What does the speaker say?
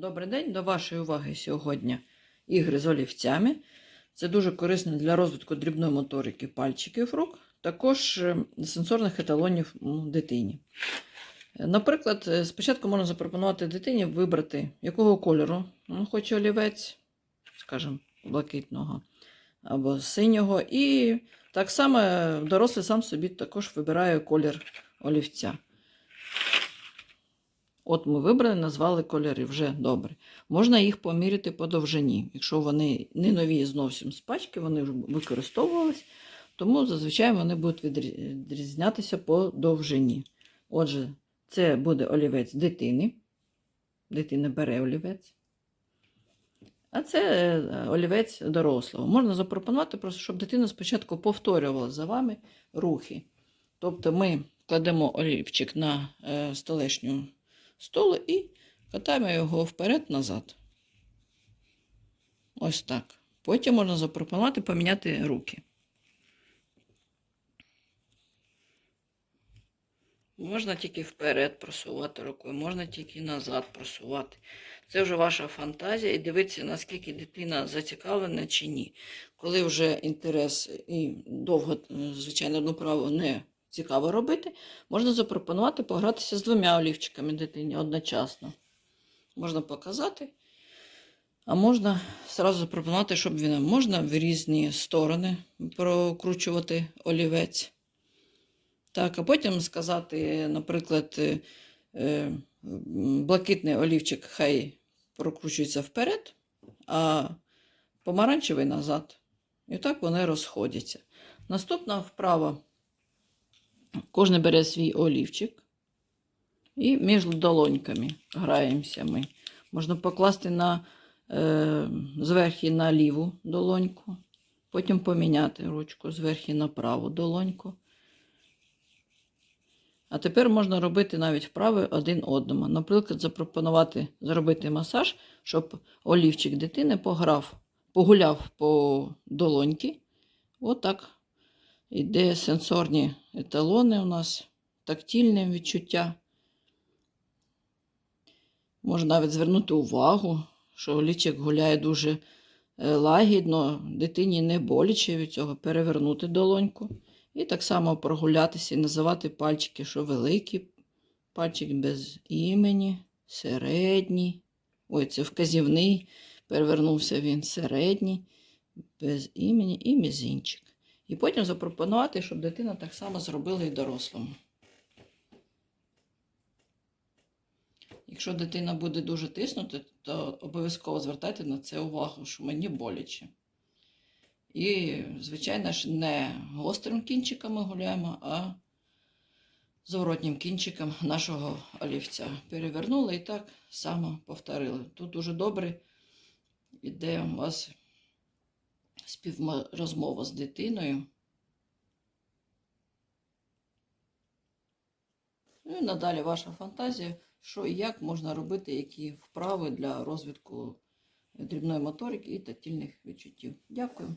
Добрий день, до вашої уваги сьогодні ігри з олівцями. Це дуже корисно для розвитку дрібної моторики пальчиків рук, також е, сенсорних еталонів дитині. Е, Наприклад, е, спочатку можна запропонувати дитині вибрати, якого кольору хоче олівець, скажімо, блакитного або синього. І так само дорослий сам собі також вибирає колір олівця. От ми вибрали, назвали кольори вже добре. Можна їх поміряти по довжині. Якщо вони не нові зовсім з пачки, вони вже використовувались, тому зазвичай вони будуть відрізнятися по довжині. Отже, це буде олівець дитини. Дитина бере олівець. А це е, олівець дорослого. Можна запропонувати, просто, щоб дитина спочатку повторювала за вами рухи. Тобто ми кладемо олівчик на е, столешню столу і катаємо його вперед-назад. Ось так. Потім можна запропонувати поміняти руки. Можна тільки вперед просувати рукою, можна тільки назад просувати. Це вже ваша фантазія і дивитися, наскільки дитина зацікавлена чи ні. Коли вже інтерес і довго, звичайно, одну праву не цікаво робити, можна запропонувати погратися з двома олівчиками дитині одночасно. Можна показати, а можна зразу запропонувати, щоб він можна в різні сторони прокручувати олівець. Так, а потім сказати, наприклад, е, блакитний олівчик хай прокручується вперед, а помаранчевий назад. І так вони розходяться. Наступна вправа. Кожен бере свій олівчик і між долоньками граємося ми. Можна покласти на, е, зверху на ліву долоньку, потім поміняти ручку зверху на праву долоньку. А тепер можна робити навіть вправи один одному. Наприклад, запропонувати зробити масаж, щоб олівчик дитини пограв, погуляв по долоньки. Отак. Іде сенсорні еталони у нас, тактильне відчуття. Можна навіть звернути увагу, що олівчик гуляє дуже е, лагідно, дитині не боляче від цього перевернути долоньку. І так само прогулятися і називати пальчики, що великий пальчик без імені, середній. Ой, це вказівний, перевернувся він середній, без імені і мізинчик. І потім запропонувати, щоб дитина так само зробила і дорослому. Якщо дитина буде дуже тиснути, то обов'язково звертайте на це увагу, що мені боляче. І, звичайно ж, не гострим кінчиком ми гуляємо, а зворотнім кінчиком нашого олівця. Перевернули і так само повторили. Тут дуже добре йде у вас співрозмова з дитиною. Ну і надалі ваша фантазія, що і як можна робити, які вправи для розвитку дрібної моторики і тактильних відчуттів. Дякую.